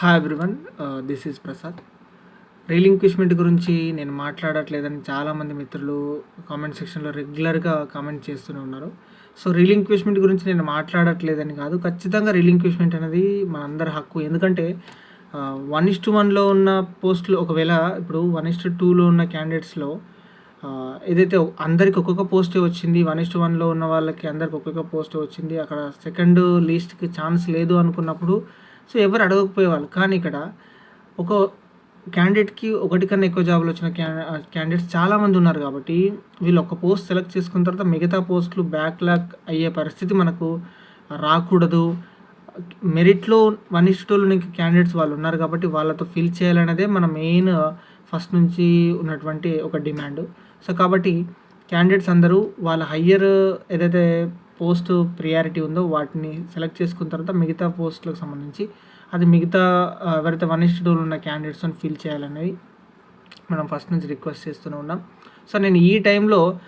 Hi everyone this is Prasad relinquishment గురించి నేను మాట్లాడట్లేదని చాలామంది మిత్రులు కామెంట్ సెక్షన్లో రెగ్యులర్గా కామెంట్ చేస్తూనే ఉన్నారు. సో రీలింక్విష్మెంట్ గురించి నేను మాట్లాడట్లేదని కాదు ఖచ్చితంగా రీలింక్విష్మెంట్ అనేది మనందరి హక్కు. ఎందుకంటే వన్ ఇస్ టు వన్లో ఉన్న పోస్టులు ఒకవేళ ఇప్పుడు వన్ ఇస్ టు టూలో ఉన్న క్యాండిడేట్స్లో uh, ఏదైతే అందరికి ఒక్కొక్క పోస్టే వచ్చింది వన్ ఇస్ట్ వన్లో ఉన్న వాళ్ళకి అందరికి ఒక్కొక్క పోస్ట్ వచ్చింది అక్కడ సెకండ్ లీస్ట్కి ఛాన్స్ లేదు అనుకున్నప్పుడు సో ఎవరు అడగకపోయేవాళ్ళు. కానీ ఇక్కడ ఒక క్యాండిడేట్కి ఒకటి కన్నా ఎక్కువ జాబులు వచ్చిన క్యాండిడేట్స్ చాలామంది ఉన్నారు కాబట్టి వీళ్ళు ఒక పోస్ట్ సెలెక్ట్ చేసుకున్న తర్వాత మిగతా పోస్టులు బ్యాక్లాగ్ అయ్యే పరిస్థితి మనకు రాకూడదు. మెరిట్లో వన్ ఇస్ ఇంకా క్యాండిడేట్స్ వాళ్ళు ఉన్నారు కాబట్టి వాళ్ళతో ఫిల్ చేయాలనేదే మన మెయిన్ ఫస్ట్ నుంచి ఉన్నటువంటి ఒక డిమాండ్ సో కాబట్టి క్యాండిడేట్స్ అందరూ వాళ్ళ హయ్యర్ ఏదైతే పోస్ట్ ప్రియారిటీ ఉందో వాటిని సెలెక్ట్ చేసుకున్న తర్వాత మిగతా పోస్టులకు సంబంధించి అది మిగతా ఎవరైతే వన్ ఇస్ టూలో ఉన్న క్యాండిడేట్స్ని ఫిల్ చేయాలనేది మనం ఫస్ట్ నుంచి రిక్వెస్ట్ చేస్తూనే ఉన్నాం. సో నేను ఈ టైంలో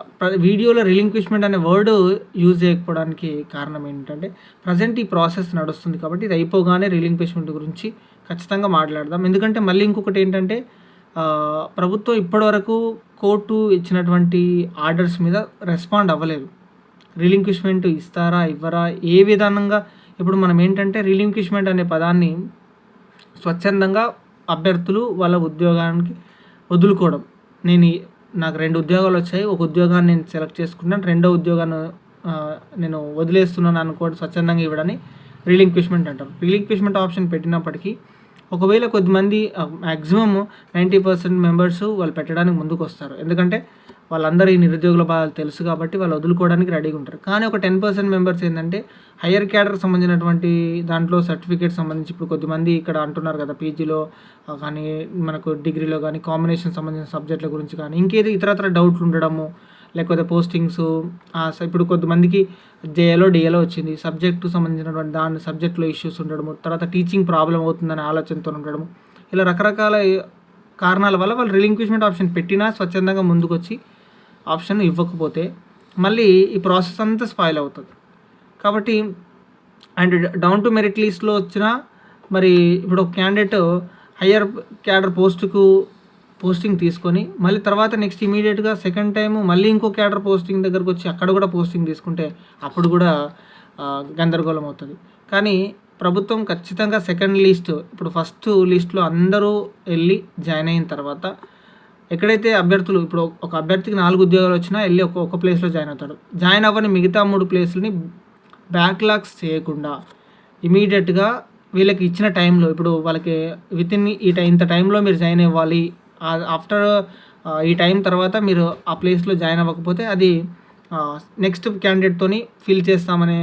ప్ర- వీడియోలో రిలింక్విష్మెంట్ అనే వర్డ్ యూజ్ చేయకపోవడానికి కారణం ఏంటంటే ప్రజెంట్ ఈ ప్రాసెస్ నడుస్తుంది కాబట్టి ఇది అయిపోగానే రిలింక్విష్మెంట్ గురించి ఖచ్చితంగా మాట్లాడదాం. ఎందుకంటే మళ్ళీ ఇంకొకటి ఏంటంటే ప్రభుత్వం ఇప్పటివరకు కోర్టు ఇచ్చినటువంటి ఆర్డర్స్ మీద రెస్పాండ్ అవ్వలేదు. రిలింక్విష్మెంట్ ఇస్తారా ఇవ్వరా ఏ విధానంగా? ఇప్పుడు మనం ఏంటంటే రిలింక్విష్మెంట్ అనే పదాన్ని స్వచ్ఛందంగా అభ్యర్థులు వాళ్ళ ఉద్యోగానికి వదులుకోవడం. నేను నాకు రెండు ఉద్యోగాలు వచ్చాయి. ఒక ఉద్యోగాన్ని నేను సెలెక్ట్ చేసుకున్నాను. రెండో ఉద్యోగాన్ని నేను వదిలేస్తున్నాను అనుకోవడం స్వచ్ఛందంగా ఇవ్వడని రిలింక్విష్మెంట్ అంటారు. రిలింక్విష్మెంట్ ఆప్షన్ పెట్టినప్పటికీ ఒకవేళ కొద్దిమంది మ్యాక్సిమమ్ నైంటీ పర్సెంట్ మెంబర్స్ వాళ్ళు పెట్టడానికి ముందుకు వస్తారు ఎందుకంటే వాళ్ళందరూ ఈ నిరుద్యోగుల బాధలు తెలుసు కాబట్టి వాళ్ళు వదులుకోవడానికి రెడీగా ఉంటారు. కానీ ఒక టెన్ పర్సెంట్ మెంబర్స్ ఏంటంటే హయ్యర్ క్యాడర్ సంబంధించినటువంటి దాంట్లో సర్టిఫికేట్ సంబంధించి ఇప్పుడు కొద్దిమంది ఇక్కడ అంటున్నారు కదా పీజీలో కానీ మనకు డిగ్రీలో కానీ కాంబినేషన్ సంబంధించిన సబ్జెక్టుల గురించి కానీ ఇంకేది ఇతరత్ర డౌట్లు ఉండడము లేకపోతే పోస్టింగ్స్ ఇప్పుడు కొంతమందికి జేఏలో డిఏలో వచ్చింది. సబ్జెక్టు సంబంధించినటువంటి దాని సబ్జెక్టులో ఇష్యూస్ ఉండడము తర్వాత టీచింగ్ ప్రాబ్లం అవుతుందనే ఆలోచనతో ఉండడము. ఇలా రకరకాల కారణాల వల్ల వాళ్ళు రిలింక్విష్మెంట్ ఆప్షన్ పెట్టినా స్వచ్ఛందంగా ముందుకొచ్చి ఆప్షన్ ఇవ్వకపోతే మళ్ళీ ఈ ప్రాసెస్ అంతా స్పాయిల్ అవుతుంది. కాబట్టి అండ్ డౌన్ టు మెరిట్ లిస్ట్లో వచ్చిన మరి ఇప్పుడు ఒక క్యాండిడేట్ హయ్యర్ క్యాడర్ పోస్టుకు పోస్టింగ్ తీసుకొని మళ్ళీ తర్వాత నెక్స్ట్ ఇమీడియట్గా సెకండ్ టైము మళ్ళీ ఇంకో క్యాడర్ పోస్టింగ్ దగ్గరకు వచ్చి అక్కడ కూడా పోస్టింగ్ తీసుకుంటే అప్పుడు కూడా గందరగోళం అవుతుంది. కానీ ప్రభుత్వం ఖచ్చితంగా సెకండ్ లిస్ట్ ఇప్పుడు ఫస్ట్ లిస్ట్లో అందరూ వెళ్ళి జాయిన్ అయిన తర్వాత ఎక్కడైతే అభ్యర్థులు ఇప్పుడు ఒక అభ్యర్థికి నాలుగు ఉద్యోగాలు వచ్చినా వెళ్ళి ఒక ఒక ప్లేస్లో జాయిన్ అవుతాడు. జాయిన్ అవ్వని మిగతా మూడు ప్లేస్లని బ్యాక్లాగ్స్ చేయకుండా ఇమీడియట్గా వీళ్ళకి ఇచ్చిన టైంలో ఇప్పుడు వాళ్ళకి విత్ ఇన్ ఈ టై ఇంత టైంలో మీరు జాయిన్ అవ్వాలి. ఆఫ్టర్ ఈ టైం తర్వాత మీరు ఆ ప్లేస్లో జాయిన్ అవ్వకపోతే అది నెక్స్ట్ క్యాండిడేట్తోని ఫిల్ చేస్తామనే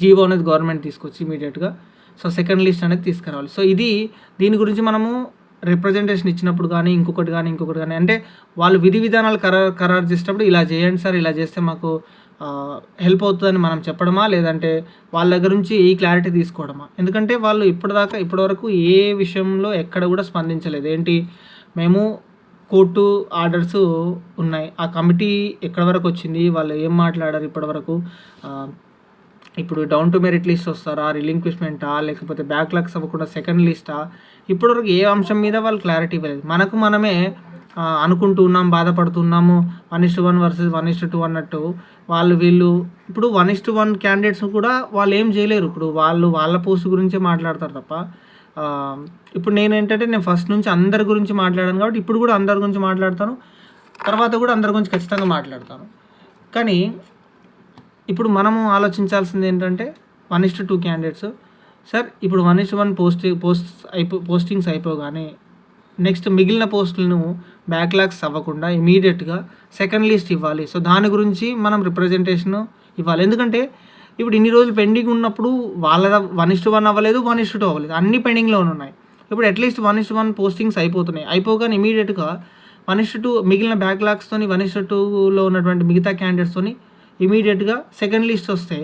జీవో అనేది గవర్నమెంట్ తీసుకొచ్చి ఇమీడియట్గా సో సెకండ్ లిస్ట్ అనేది తీసుకురావాలి. సో ఇది దీని గురించి మనము రిప్రజెంటేషన్ ఇచ్చినప్పుడు కానీ ఇంకొకటి కానీ ఇంకొకటి కానీ అంటే వాళ్ళు విధి విధానాలు ఖరారు ఖరారు చేసేటప్పుడు ఇలా చేయండి సార్ ఇలా చేస్తే మాకు హెల్ప్ అవుతుందని మనం చెప్పడమా? లేదంటే వాళ్ళ దగ్గర నుంచి ఈ క్లారిటీ తీసుకోవడమా? ఎందుకంటే వాళ్ళు ఇప్పటిదాకా ఇప్పటివరకు ఏ విషయంలో ఎక్కడ కూడా స్పందించలేదు. ఏంటి? మేము కోర్టు ఆర్డర్స్ ఉన్నాయి. ఆ కమిటీ ఎక్కడి వరకు వచ్చింది? వాళ్ళు ఏం మాట్లాడారు ఇప్పటివరకు? ఇప్పుడు డౌన్ టు మెరిట్ లిస్ట్ వస్తారా రిలింక్విష్మెంటా లేకపోతే బ్యాక్లాగ్స్ అవ్వకుండా సెకండ్ లిస్టా ఇప్పటివరకు ఏ అంశం మీద వాళ్ళు క్లారిటీ ఇవ్వలేదు. మనకు మనమే అనుకుంటూ ఉన్నాం బాధపడుతున్నాము one is one versus one is two అన్నట్టు వాళ్ళు వీళ్ళు ఇప్పుడు వన్ ఇస్ వన్ క్యాండిడేట్స్ కూడా వాళ్ళు ఏం చేయలేరు. ఇప్పుడు వాళ్ళు వాళ్ళ పోస్ట్ గురించే మాట్లాడతారు తప్ప ఇప్పుడు నేను ఏంటంటే నేను ఫస్ట్ నుంచి అందరి గురించి మాట్లాడాను కాబట్టి ఇప్పుడు కూడా అందరి గురించి మాట్లాడతాను తర్వాత కూడా అందరి గురించి ఖచ్చితంగా మాట్లాడతాను. కానీ ఇప్పుడు మనము ఆలోచించాల్సింది ఏంటంటే one is two candidates sir ఇప్పుడు one is one post post అయిపో పోస్టింగ్స్ అయిపోగానే నెక్స్ట్ మిగిలిన పోస్టులను బ్యాక్లాగ్స్ అవ్వకుండా ఇమీడియట్గా సెకండ్ లిస్ట్ ఇవ్వాలి. సో దాని గురించి మనం రిప్రజెంటేషన్ ఇవ్వాలి. ఎందుకంటే ఇప్పుడు ఇన్ని రోజులు పెండింగ్ ఉన్నప్పుడు వాళ్ళ వన్ ఇస్ట్ వన్ అవ్వలేదు వన్ ఇస్ టూ అవ్వలేదు. అన్ని పెండింగ్లో ఉన్నాయి. ఇప్పుడు at least one is one postings అయిపోతున్నాయి. అయిపోగానే ఇమీడియట్గా వన్ ఇస్ టూ మిగిలిన బ్యాక్లాగ్స్తోని వన్ ఇస్ట్ టూలో ఉన్నటువంటి మిగతా క్యాండిడేట్స్తోని ఇమీడియట్గా సెకండ్ లిస్ట్ వస్తే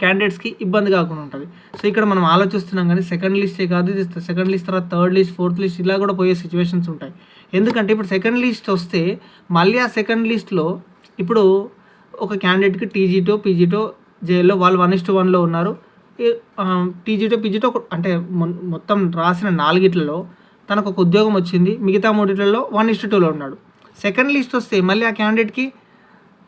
క్యాండిడేట్స్కి ఇబ్బంది కాకుండా ఉంటుంది. సో ఇక్కడ మనం ఆలోచిస్తున్నాం కానీ సెకండ్ లిస్టే కాదు ఇది సెకండ్ లిస్ట్ తర్వాత థర్డ్ లిస్ట్ ఫోర్త్ లిస్ట్ ఇలా కూడా పోయే సిచ్యువేషన్స్ ఉంటాయి. ఎందుకంటే ఇప్పుడు సెకండ్ లిస్ట్ వస్తే మళ్ళీ ఆ సెకండ్ లిస్ట్లో ఇప్పుడు ఒక క్యాండిడేట్కి టీజీటో పీజీటో జేఎల్లో వాళ్ళు వన్ ఇస్ టు వన్లో ఉన్నారు టీజీటో పీజీటో అంటే మొ- మొత్తం రాసిన నాలుగిట్లలో తనకు ఒక ఉద్యోగం వచ్చింది. మిగతా మూడిట్లలో వన్ ఇస్ట్ టూలో ఉన్నాడు. సెకండ్ లిస్ట్ వస్తే మళ్ళీ ఆ క్యాండిడేట్కి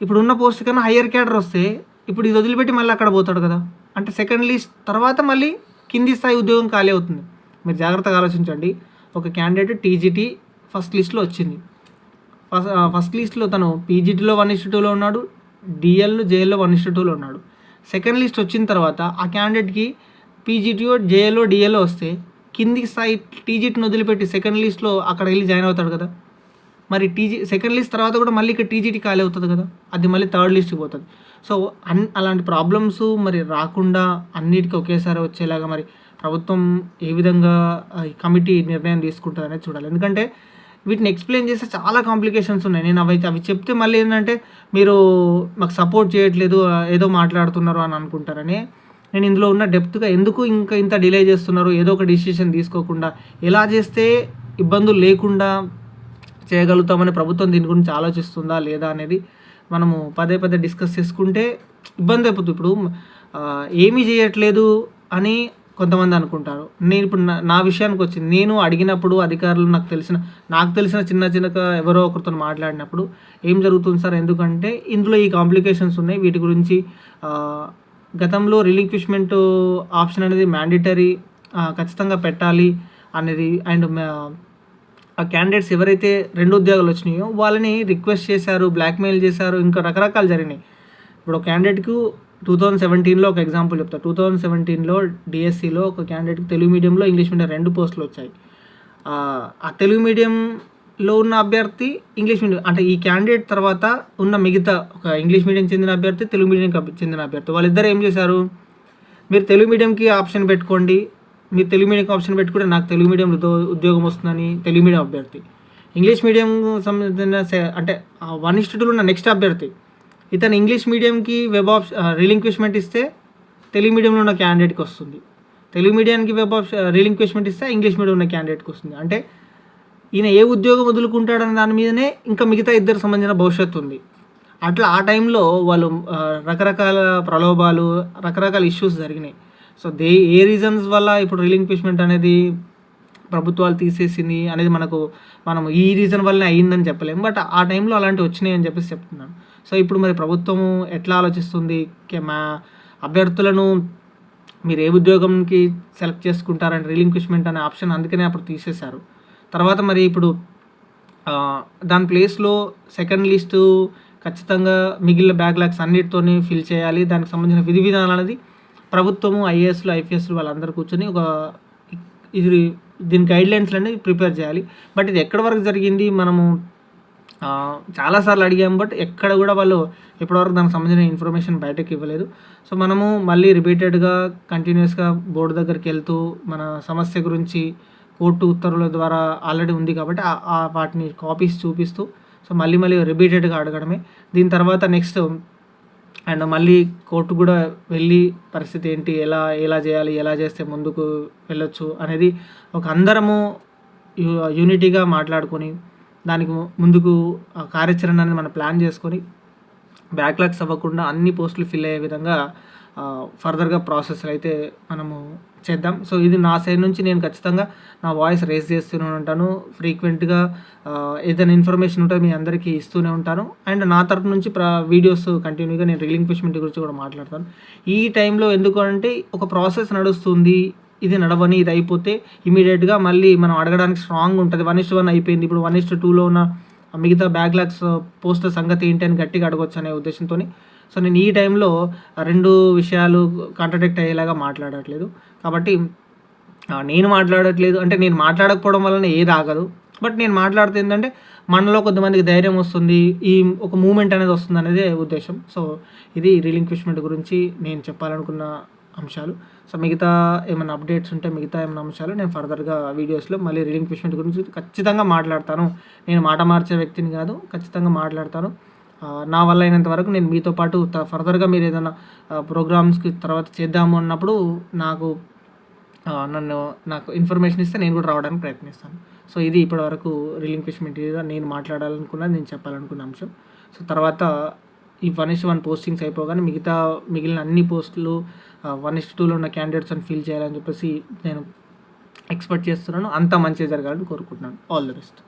ఇప్పుడు ఉన్న పోస్ట్ కన్నా హయ్యర్ క్యాడర్ వస్తే ఇప్పుడు ఇది వదిలిపెట్టి మళ్ళీ అక్కడ పోతాడు కదా. అంటే సెకండ్ లిస్ట్ తర్వాత మళ్ళీ కింది స్థాయి ఉద్యోగం ఖాళీ అవుతుంది. మీరు జాగ్రత్తగా ఆలోచించండి. ఒక క్యాండిడేట్ టీజీటీ ఫస్ట్ లిస్ట్లో వచ్చింది. ఫస్ట్ ఫస్ట్ లిస్ట్లో తను పీజీటీలో వన్ ఇస్టు టూలో ఉన్నాడు డిఎల్లో జేఎల్లో వన్ ఇస్టు టూలో ఉన్నాడు. సెకండ్ లిస్ట్ వచ్చిన తర్వాత ఆ క్యాండిడేట్కి పీజీటీఓ జేఎల్లో డిఎల్లో వస్తే కింది స్థాయి టీజీటీని వదిలిపెట్టి సెకండ్ లిస్ట్లో అక్కడ వెళ్ళి జాయిన్ అవుతాడు కదా. మరి టీజీ సెకండ్ లిస్ట్ తర్వాత కూడా మళ్ళీ ఇక్కడ టీజీటీ ఖాళీ అవుతుంది కదా? అది మళ్ళీ థర్డ్ లిస్ట్కి పోతుంది. సో అన్ అలాంటి ప్రాబ్లమ్స్ మరి రాకుండా అన్నిటికీ ఒకేసారి వచ్చేలాగా మరి ప్రభుత్వం ఏ విధంగా కమిటీ నిర్ణయం తీసుకుంటుంది అనేది చూడాలి. ఎందుకంటే వీటిని ఎక్స్ప్లెయిన్ చేస్తే చాలా కాంప్లికేషన్స్ ఉన్నాయి. నేను అవి అవి చెప్తే మళ్ళీ ఏంటంటే మీరు మాకు సపోర్ట్ చేయట్లేదు ఏదో మాట్లాడుతున్నారు అని అనుకుంటారని. నేను ఇందులో ఉన్న డెప్త్గా ఎందుకు ఇంకా ఇంత డిలే చేస్తున్నారు? ఏదో ఒక డిసిషన్ తీసుకోకుండా ఎలా చేస్తే ఇబ్బందులు లేకుండా చేయగలుగుతామని ప్రభుత్వం దీని గురించి ఆలోచిస్తుందా లేదా అనేది మనము పదే పదే డిస్కస్ చేసుకుంటే ఇబ్బంది అయిపోతుంది. ఇప్పుడు ఏమీ చేయట్లేదు అని కొంతమంది అనుకుంటారు. నేను ఇప్పుడు నా నా విషయానికి వచ్చింది నేను అడిగినప్పుడు అధికారులు నాకు తెలిసిన నాకు తెలిసిన చిన్న చిన్నగా ఎవరో ఒకరితో మాట్లాడినప్పుడు ఏం జరుగుతుంది సార్? ఎందుకంటే ఇందులో ఈ కాంప్లికేషన్స్ ఉన్నాయి. వీటి గురించి గతంలో రిలింక్విష్మెంట్ ఆప్షన్ అనేది మ్యాండేటరీ ఖచ్చితంగా పెట్టాలి అనేది అండ్ ఆ క్యాండిడేట్స్ ఎవరైతే రెండు ఉద్యోగాలు వచ్చినాయో వాళ్ళని రిక్వెస్ట్ చేశారు బ్లాక్మెయిల్ చేశారు ఇంకా రకరకాలు జరిగినాయి. ఇప్పుడు ఒక క్యాండిడేట్కు టూ థౌజండ్ సెవెంటీన్లో ఒక ఎగ్జాంపుల్ చెప్తా. టూ థౌజండ్ సెవెంటీన్లో డిఎస్సిలో ఒక క్యాండిడేట్కి తెలుగు మీడియంలో ఇంగ్లీష్ మీడియం రెండు పోస్టులు వచ్చాయి. ఆ, తెలుగు మీడియంలో ఉన్న అభ్యర్థి ఇంగ్లీష్ మీడియం అంటే ఈ క్యాండిడేట్ తర్వాత ఉన్న మిగతా ఒక ఇంగ్లీష్ మీడియం చెందిన అభ్యర్థి తెలుగు మీడియంకి చెందిన అభ్యర్థి. వాళ్ళిద్దరు ఏం చేశారు? మీరు తెలుగు మీడియంకి ఆప్షన్ పెట్టుకోండి మీరు తెలుగు మీడియం ఆప్షన్ పెట్టుకుంటే నాకు తెలుగు మీడియం ఉద్యోగం వస్తుందని తెలుగు మీడియం అభ్యర్థి. ఇంగ్లీష్ మీడియం సంబంధించిన అంటే వన్ ఇన్స్టిట్యూట్లో ఉన్న నెక్స్ట్ అభ్యర్థి. ఇతను ఇంగ్లీష్ మీడియంకి వెబ్ ఆప్షన్ రిలింక్విష్మెంట్ ఇస్తే తెలుగు మీడియంలో ఉన్న క్యాండిడేట్కి వస్తుంది. తెలుగు మీడియానికి వెబ్ ఆప్షన్ రిలింక్విష్మెంట్ ఇస్తే ఇంగ్లీష్ మీడియం ఉన్న క్యాండిడేట్కి వస్తుంది. అంటే ఈయన ఏ ఉద్యోగం వదులుకుంటాడన్న దాని మీదనే ఇంకా మిగతా ఇద్దరు సంబంధించిన భవిష్యత్తు ఉంది. అట్లా ఆ టైంలో వాళ్ళు రకరకాల ప్రలోభాలు రకరకాల ఇష్యూస్ జరిగినాయి. సో దే ఏ రీజన్స్ వల్ల ఇప్పుడు రిలింక్విష్మెంట్ అనేది ప్రభుత్వాలు తీసేసింది అనేది మనకు మనం ఈ రీజన్ వల్లనే అయ్యిందని చెప్పలేము బట్ ఆ టైంలో అలాంటివి వచ్చినాయి అని చెప్పేసి చెప్తున్నాను. సో ఇప్పుడు మరి ప్రభుత్వము ఎట్లా ఆలోచిస్తుంది? మా అభ్యర్థులను మీరు ఏ ఉద్యోగంకి సెలెక్ట్ చేసుకుంటారని రిలింక్విష్మెంట్ అనే ఆప్షన్ అందుకనే అప్పుడు తీసేశారు. తర్వాత మరి ఇప్పుడు దాని ప్లేస్లో సెకండ్ లిస్టు ఖచ్చితంగా మిగిలిన బ్యాక్లాగ్స్ అన్నిటితోని ఫిల్ చేయాలి. దానికి సంబంధించిన విధి విధానాలు అనేది ప్రభుత్వము ఐఏఎస్లు ఐపీఎస్లు వాళ్ళందరూ కూర్చొని ఒక ఇది దీని గైడ్లైన్స్లు అనేది ప్రిపేర్ చేయాలి. బట్ ఇది ఎక్కడి వరకు జరిగింది? మనము చాలాసార్లు అడిగాము బట్ ఎక్కడ కూడా వాళ్ళు ఇప్పటివరకు దానికి సంబంధించిన ఇన్ఫర్మేషన్ బయటకు ఇవ్వలేదు. సో మనము మళ్ళీ రిపీటెడ్గా కంటిన్యూస్గా బోర్డు దగ్గరికి వెళ్తూ మన సమస్య గురించి కోర్టు ఉత్తర్వుల ద్వారా ఆల్రెడీ ఉంది కాబట్టి ఆ వాటిని కాపీస్ చూపిస్తూ సో మళ్ళీ మళ్ళీ రిపీటెడ్గా అడగడమే. దీని తర్వాత నెక్స్ట్ అండ్ మళ్ళీ కోర్టు కూడా వెళ్ళి పరిస్థితి ఏంటి ఎలా ఎలా చేయాలి ఎలా చేస్తే ముందుకు వెళ్ళొచ్చు అనేది ఒక అందరము యూనిటీగా మాట్లాడుకొని దానికి ముందుకు ఆ కార్యాచరణని మనం ప్లాన్ చేసుకొని బ్యాక్లాగ్స్ అవ్వకుండా అన్ని పోస్టులు ఫిల్ అయ్యే విధంగా ఫర్దర్గా ప్రాసెస్ అయితే మనము చేద్దాం. సో ఇది నా సైడ్ నుంచి నేను ఖచ్చితంగా నా వాయిస్ రేస్ చేస్తూనే ఉంటాను. ఫ్రీక్వెంట్గా ఏదైనా ఇన్ఫర్మేషన్ ఉంటే మీ అందరికీ ఇస్తూనే ఉంటాను. అండ్ నా తరపు నుంచి ప్ర వీడియోస్ కంటిన్యూగా నేను రిలింక్విష్మెంట్ గురించి కూడా మాట్లాడతాను. ఈ టైంలో ఎందుకు అంటే ఒక ప్రాసెస్ నడుస్తుంది. ఇది నడవని ఇది అయిపోతే ఇమీడియట్గా మళ్ళీ మనం అడగడానికి స్ట్రాంగ్ ఉంటుంది. వన్ ఇస్ట్ వన్ అయిపోయింది. ఇప్పుడు వన్ ఇస్ట్ టూలో ఉన్న మిగతా బ్యాక్లాగ్స్ పోస్టర్ సంగతి ఏంటి అని గట్టిగా అడగొచ్చు అనే ఉద్దేశంతో సో నేను ఈ టైంలో రెండు విషయాలు కాంట్రడిక్ట్ అయ్యేలాగా మాట్లాడట్లేదు. కాబట్టి నేను మాట్లాడట్లేదు. అంటే నేను మాట్లాడకపోవడం వలన ఏది ఆగదు. బట్ నేను మాట్లాడితే ఏంటంటే మనలో కొంతమందికి ధైర్యం వస్తుంది. ఈ ఒక మూమెంట్ అనేది వస్తుంది అనేది ఉద్దేశం. సో ఇది రిలింక్విష్మెంట్ గురించి నేను చెప్పాలనుకున్న అంశాలు. సో మిగతా ఏమైనా అప్డేట్స్ ఉంటే మిగతా ఏమైనా అంశాలు నేను ఫర్దర్గా వీడియోస్లో మళ్ళీ రిలింక్విష్మెంట్ గురించి ఖచ్చితంగా మాట్లాడతాను. నేను మాట మార్చే వ్యక్తిని కాదు ఖచ్చితంగా మాట్లాడతాను. నా వల్ల అయినంత వరకు నేను మీతో పాటు త- ఫర్దర్గా మీరు ఏదైనా ప్రోగ్రామ్స్కి తర్వాత చేద్దాము అన్నప్పుడు నాకు నన్ను నాకు ఇన్ఫర్మేషన్ ఇస్తే నేను కూడా రావడానికి ప్రయత్నిస్తాను. సో ఇది ఇప్పటివరకు రిలింక్విష్మెంట్ నేను మాట్లాడాలనుకున్న నేను చెప్పాలనుకున్న అంశం. సో తర్వాత ఈ వన్ ఇస్ వన్ పోస్టింగ్స్ అయిపోగానే మిగతా మిగిలిన అన్ని పోస్టులు వన్ ఇస్ టూలో ఉన్న క్యాండిడేట్స్ అని ఫీల్ చేయాలని చెప్పేసి నేను ఎక్స్పెక్ట్ చేస్తున్నాను. అంతా మంచిగా జరగాలని కోరుకుంటున్నాను. All the best